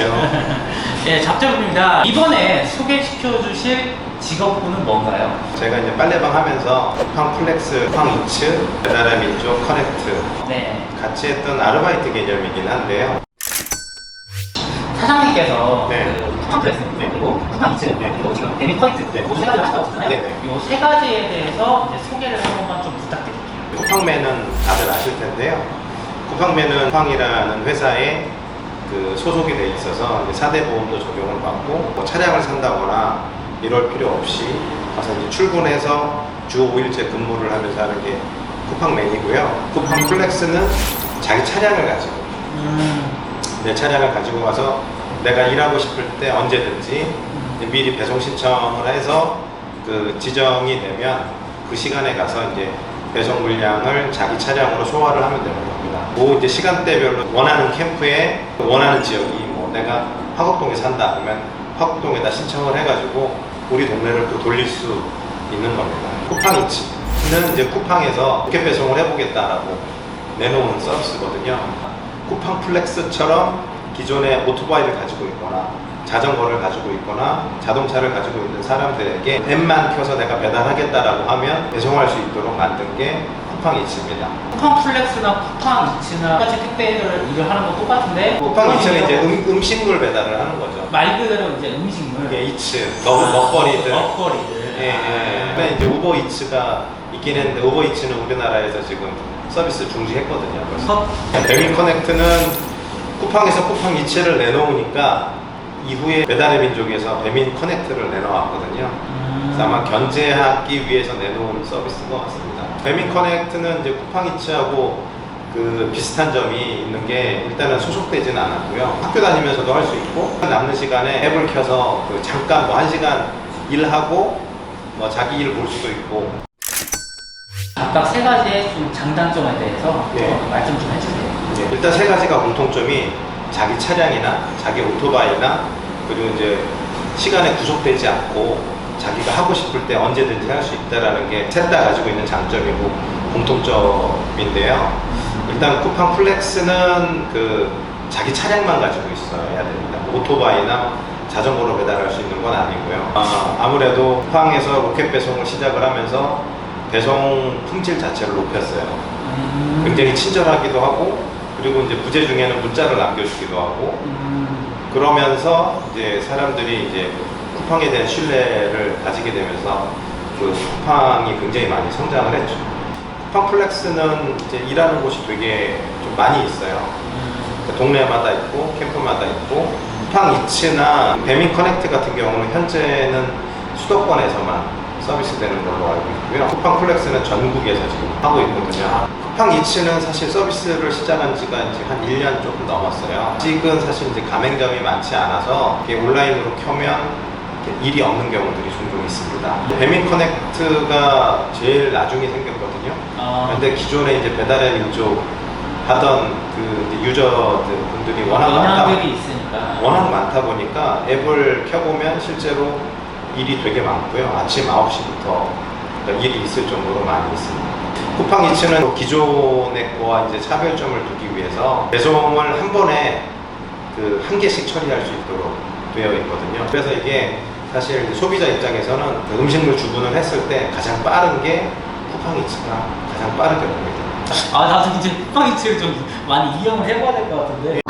안녕하세요. 네, 잡자분입니다. 이번에 소개시켜 주실 직업군은 뭔가요? 제가 이제 빨래방 하면서 쿠팡 플렉스, 쿠팡 이츠, 배달의 민족, 커넥트 네. 같이 했던 아르바이트 개념이긴 한데요. 사장님께서 네. 그 쿠팡 플렉스 네. 그리고 쿠팡 이츠 그리고 지금 데미 커넥트 네. 모두 세 가지를 하시다고 했잖아요. 네, 네. 이세 가지에 대해서 이제 소개를 한 번만 좀 부탁드릴게요. 쿠팡맨은 다들 아실 텐데요. 쿠팡맨은 쿠팡이라는 회사에 그 소속이 돼 있어서 이제 4대 보험도 적용을 받고 뭐 차량을 산다거나 이럴 필요 없이 가서 이제 출근해서 주 5일째 근무를 하면서 하는 게 쿠팡맨이고요. 쿠팡 플렉스는 자기 차량을 가지고 음. 내 차량을 가지고 가서 내가 일하고 싶을 때 언제든지 미리 배송 신청을 해서 그 지정이 되면 그 시간에 가서 이제 배송 물량을 자기 차량으로 소화를 하면 되는 겁니다. 그 이제 시간대별로 원하는 캠프에 원하는 지역이 뭐 내가 화곡동에 산다 그러면 화곡동에다 신청을 해가지고 우리 동네를 또 돌릴 수 있는 겁니다. 쿠팡이츠는 이제 쿠팡에서 로켓 배송을 해보겠다라고 내놓은 서비스거든요. 쿠팡 플렉스처럼 기존에 오토바이를 가지고 있거나 자전거를 가지고 있거나 자동차를 가지고 있는 사람들에게 앱만 켜서 내가 배달하겠다라고 하면 배송할 수 있도록 만든 게 쿠팡 이츠입니다. 쿠팡 플렉스나 쿠팡 이츠나 똑같이 택배를 일을 하는 건 똑같은데 쿠팡 이츠는 이제 음, 음식물 배달을 하는 거죠. 말 그대로 이제 음식물 이게 이츠, 먹, 먹거리들. 먹거리들 예, 예. 근데 이제 우버 이츠가 있긴 했는데 우버 이츠는 우리나라에서 지금 서비스 중지했거든요. 그래서 배민 커넥트는 쿠팡에서 쿠팡 이츠를 내놓으니까 이후에 배달의 민족에서 배민 커넥트를 내놓았거든요. 음. 그래서 아마 견제하기 위해서 내놓은 서비스인 것 같습니다. 배민 커넥트는 이제 쿠팡 이츠하고 그 비슷한 점이 있는 게 일단은 소속되지는 않았고요. 학교 다니면서도 할 수 있고 남는 시간에 앱을 켜서 그 잠깐 뭐 한 시간 일하고 뭐 자기 일 볼 수도 있고 각각 세 가지의 좀 장단점에 대해서 네. 좀 말씀 좀 해주세요. 예, 일단 세 가지가 공통점이 자기 차량이나 자기 오토바이나 그리고 이제 시간에 구속되지 않고 자기가 하고 싶을 때 언제든지 할 수 있다라는 게 셋 다 가지고 있는 장점이고 공통점인데요. 일단 쿠팡 플렉스는 그 자기 차량만 가지고 있어야 됩니다. 오토바이나 자전거로 배달할 수 있는 건 아니고요. 아, 아무래도 쿠팡에서 로켓 배송을 시작을 하면서 배송 품질 자체를 높였어요. 음. 굉장히 친절하기도 하고 그리고 이제 부재 중에는 문자를 남겨주기도 하고 음. 그러면서 이제 사람들이 이제 쿠팡에 대한 신뢰를 가지게 되면서 그 쿠팡이 굉장히 많이 성장을 했죠. 쿠팡 플렉스는 이제 일하는 곳이 되게 좀 많이 있어요. 그러니까 동네마다 있고 캠프마다 있고 쿠팡 이츠나 배민 커넥트 같은 경우는 현재는 수도권에서만 서비스 되는 걸로 알고 있고요. 쿠팡 플렉스는 전국에서 지금 하고 있거든요. 쿠팡 이츠는 사실 서비스를 시작한 지가 이제 한 1년 조금 넘었어요. 아직은 사실 이제 가맹점이 많지 않아서 온라인으로 켜면 일이 없는 경우들이 종종 있습니다. 배민 커넥트가 제일 나중에 생겼거든요. 아. 근데 기존에 이제 배달의 민족 하던 그 이제 유저들 분들이 워낙 많다 있으니까. 워낙 많다 보니까 앱을 켜보면 실제로 일이 되게 많고요. 아침 9시부터 일이 있을 정도로 많이 있습니다. 쿠팡 이츠는 기존의 거와 이제 차별점을 두기 위해서 배송을 한 번에 그 한 개씩 처리할 수 있도록 되어 있거든요. 그래서 이게 사실 소비자 입장에서는 그 음식물 주문을 했을 때 가장 빠른 게 쿠팡 이츠가 가장 빠르게 옵니다. 아 나도 이제 쿠팡 이츠를 좀 많이 이용을 해봐야 될 것 같은데.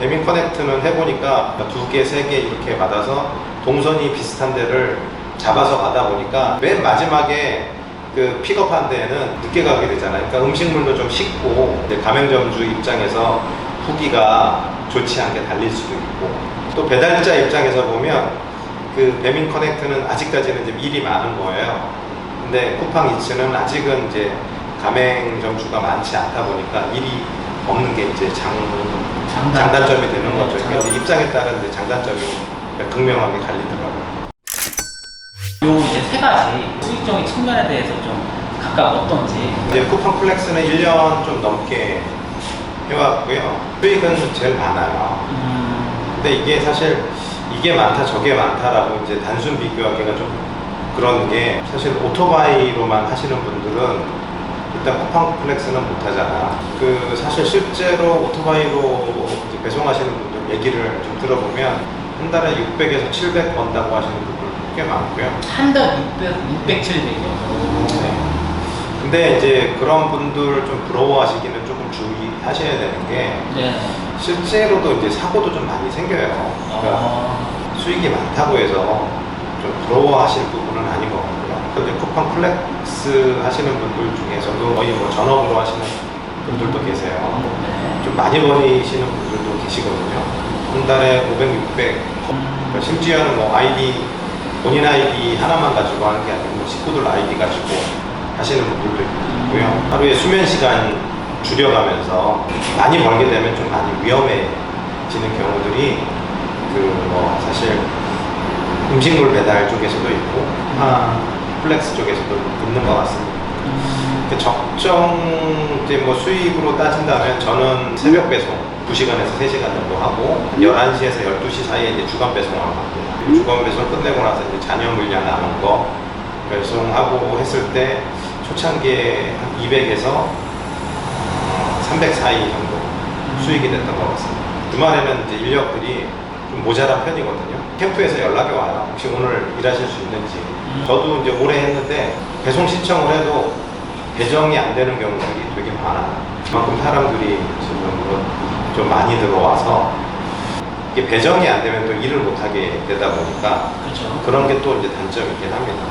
배민 커넥트는 해보니까 두 개, 세 개 이렇게 받아서 동선이 비슷한 데를 잡아서 가다 보니까 맨 마지막에 그 픽업한 데에는 늦게 가게 되잖아요. 그러니까 음식물도 좀 식고 가맹점주 입장에서 후기가 좋지 않게 달릴 수도 있고 또 배달자 입장에서 보면 그 배민 커넥트는 아직까지는 이제 일이 많은 거예요. 근데 쿠팡 이츠는 아직은 이제 가맹점주가 많지 않다 보니까 일이 없는 게 이제 장, 장단. 장단점이 되는 거죠. 네, 그러니까 입장에 따른 이제 장단점이 극명하게 갈리더라고요. 요 이제 세 가지 수익적인 측면에 대해서 좀 각각 어떤지. 이제 쿠팡 플렉스는 1년 좀 넘게 해왔고요. 수익은 제일 많아요. 음. 근데 이게 사실 이게 많다 저게 많다라고 이제 단순 비교하기가 좀 그런 게 사실 오토바이로만 하시는 분들은 일단 쿠팡 플렉스는 못 하잖아. 그 사실 실제로 오토바이로 이제 배송하시는 분들 얘기를 좀 들어보면 한 달에 600에서 700 번다고 하시는 분들 꽤 많고요. 한 달 600, 600, 700이요. 네. 근데 이제 그런 분들 좀 부러워하시기는 조금 주의하셔야 되는 게 네. 실제로도 이제 사고도 좀 많이 생겨요. 그러니까 어, 수익이 많다고 해서 좀 부러워하실 부분은 아닌 것 같고요. 또 이제 쿠팡 플렉스 하시는 분들 중에서도 거의 뭐 전업으로 하시는 분들도 계세요. 네. 좀 많이 버리시는 분들도 계시거든요. 한 달에 500, 600. 그러니까 심지어는 뭐 아이디, 본인 아이디 하나만 가지고 하는 게 아니고 뭐 식구들 아이디 가지고 하시는 분들도 있고요. 하루에 수면 시간 줄여가면서 많이 벌게 되면 좀 많이 위험해지는 경우들이 그 뭐 사실 음식물 배달 쪽에서도 있고 아, 플렉스 쪽에서도 있는 것 같습니다. 음, 그 적정 이제 뭐 수익으로 따진다면 저는 새벽 배송 2시간에서 3시간 정도 하고 11시에서 12시 사이에 이제 주간 배송을 합니다. 그리고 주간 배송 끝내고 나서 이제 잔여 물량 남은 거 배송하고 했을 때 초창기에 한 200에서 300 사이 정도 수익이 됐던 것 같습니다. 주말에는 이제 인력들이 좀 모자란 편이거든요. 캠프에서 연락이 와요. 혹시 오늘 일하실 수 있는지. 저도 이제 오래 했는데 배송 신청을 해도 배정이 안 되는 경우들이 되게 많아요. 그만큼 사람들이 지금 좀 많이 들어와서 이게 배정이 안 되면 또 일을 못 하게 되다 보니까 그렇죠. 그런 게 또 이제 단점이긴 합니다.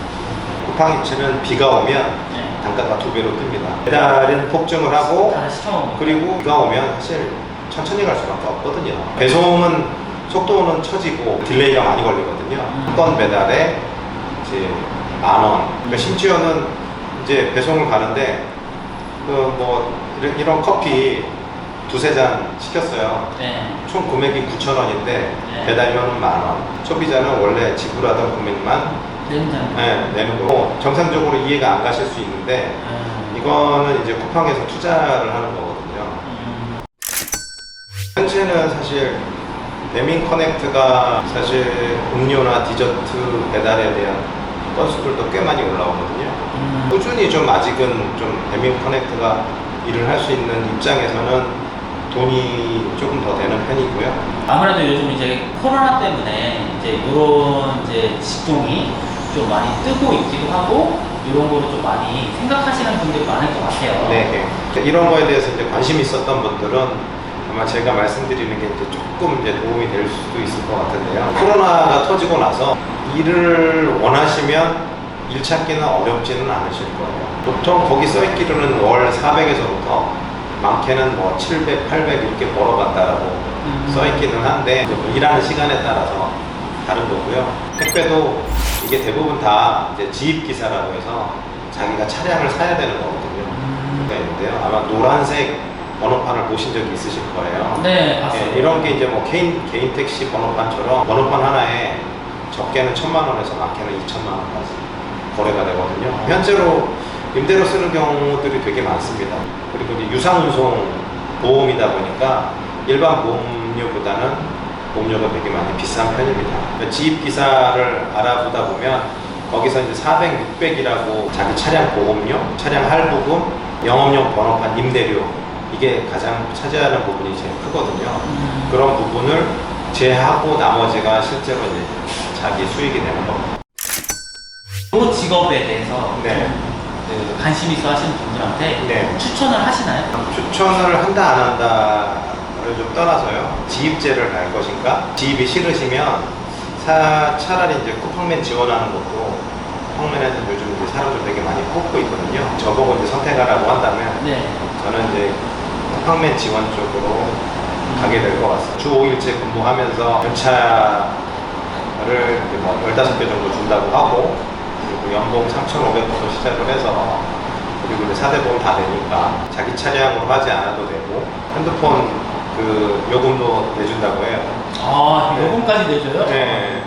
쿠팡 입체는 비가 오면 네. 단가가 두 배로 뜹니다. 배달은 폭증을 하고 다 그리고 비가 오면 사실 천천히 갈 수밖에 없거든요. 배송은 속도는 처지고 딜레이가 많이 걸리거든요. 한건 배달에 이제 만 원. 그러니까 심지어는 이제 배송을 가는데 그 뭐 이런, 이런 커피 두세 잔 시켰어요. 네. 총 금액이 9천 원인데 네. 배달료는 만 원. 소비자는 원래 지불하던 금액만. 네, 내는 거고 정상적으로 이해가 안 가실 수 있는데 음, 이거는 이제 쿠팡에서 투자를 하는 거거든요. 음, 현재는 사실 배민 커넥트가 사실 음료나 디저트 배달에 대한 건수들도 꽤 많이 올라오거든요. 음. 꾸준히 좀 아직은 좀 배민 커넥트가 일을 할 수 있는 입장에서는 돈이 조금 더 되는 편이고요. 아무래도 요즘 이제 코로나 때문에 이제 이런 이제 직종이 좀 많이 뜨고 있기도 하고 이런 거를 좀 많이 생각하시는 분들이 많을 것 같아요. 네. 이런 거에 대해서 이제 관심 있었던 분들은 아마 제가 말씀드리는 게 이제 조금 이제 도움이 될 수도 있을 것 같은데요. 코로나가 터지고 나서 일을 원하시면 일 찾기는 어렵지는 않으실 거예요. 보통 거기 써있기로는 월 400에서부터 많게는 뭐 700, 800 이렇게 벌어간다라고 음. 써있기는 한데 뭐 일하는 시간에 따라서 다른 거고요. 택배도 이게 대부분 다 이제 지입 기사라고 해서 자기가 차량을 사야 되는 거거든요. 음. 가 있는데요. 아마 노란색 번호판을 보신 적이 있으실 거예요. 네, 봤어요. 예, 이런 게 이제 뭐 개인 개인 택시 번호판처럼 번호판 하나에 적게는 천만 원에서 많게는 이천만 원까지 거래가 되거든요. 현재로 임대로 쓰는 경우들이 되게 많습니다. 그리고 이제 유상운송 보험이다 보니까 일반 보험료보다는 보험료가 되게 많이 비싼 편입니다. 그러니까 지입 기사를 알아보다 보면 거기서 이제 400, 600이라고 자기 차량 보험료, 차량 할부금, 영업용 번호판 임대료 이게 가장 차지하는 부분이 제일 크거든요. 음. 그런 부분을 제하고 나머지가 실제로 이제 자기 수익이 되는 겁니다. 이 직업에 대해서 네. 그 관심 있어 하시는 분들한테 네. 추천을 하시나요? 추천을 한다 안 한다를 좀 떠나서요. 지입제를 갈 것인가? 지입이 싫으시면 사, 차라리 이제 쿠팡맨 지원하는 것도 쿠팡맨에서 요즘 이제 사람들 되게 많이 뽑고 있거든요. 저보고 이제 선택하라고 한다면 네. 저는 이제 쿠팡맨 지원 쪽으로 가게 될 것 같습니다. 주 5일째 근무하면서 연차를 이제 뭐 15개 정도 준다고 하고 연봉 3,500부터 시작을 해서 그리고 이제 4대 보험 다 되니까 자기 차량으로 하지 않아도 되고 핸드폰 그 요금도 내준다고 해요. 아, 네. 요금까지 내줘요? 네.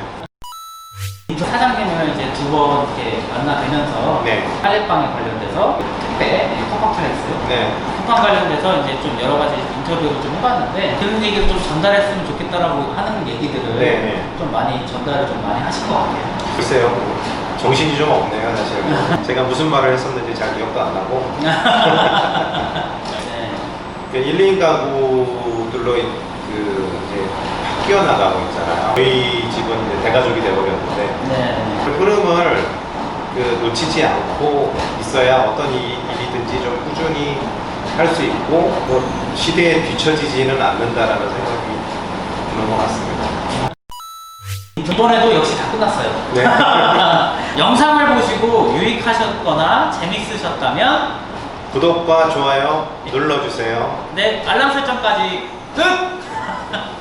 사장님을 이제 두 번 이렇게 만나뵈면서 네. 빨래방에 관련돼서 택배, 쿠팡플렉스 네. 쿠팡 관련돼서 이제 좀 여러 가지 인터뷰를 좀 해봤는데 그런 얘기를 좀 전달했으면 좋겠다라고 하는 얘기들을 네, 네. 좀 많이 전달을 좀 많이 하신 것 같아요. 글쎄요. 뭐 정신이 좀 없네요, 사실. 제가 무슨 말을 했었는지 잘 기억도 안 나고. 네. 1, 2인 가구들로 그그 이제 바뀌어 나가고 있잖아요. 저희 집은 이제 대가족이 되어버렸는데 네. 그 흐름을 그 놓치지 않고 있어야 어떤 이- 일이든지 좀 꾸준히 할 수 있고 뭐 시대에 뒤처지지는 않는다라는 생각이 드는 것 같습니다. 이번에도 역시 다 끝났어요. 네. 영상을 보시고 유익하셨거나 재밌으셨다면 구독과 좋아요 눌러주세요. 네 알람 설정까지 끝!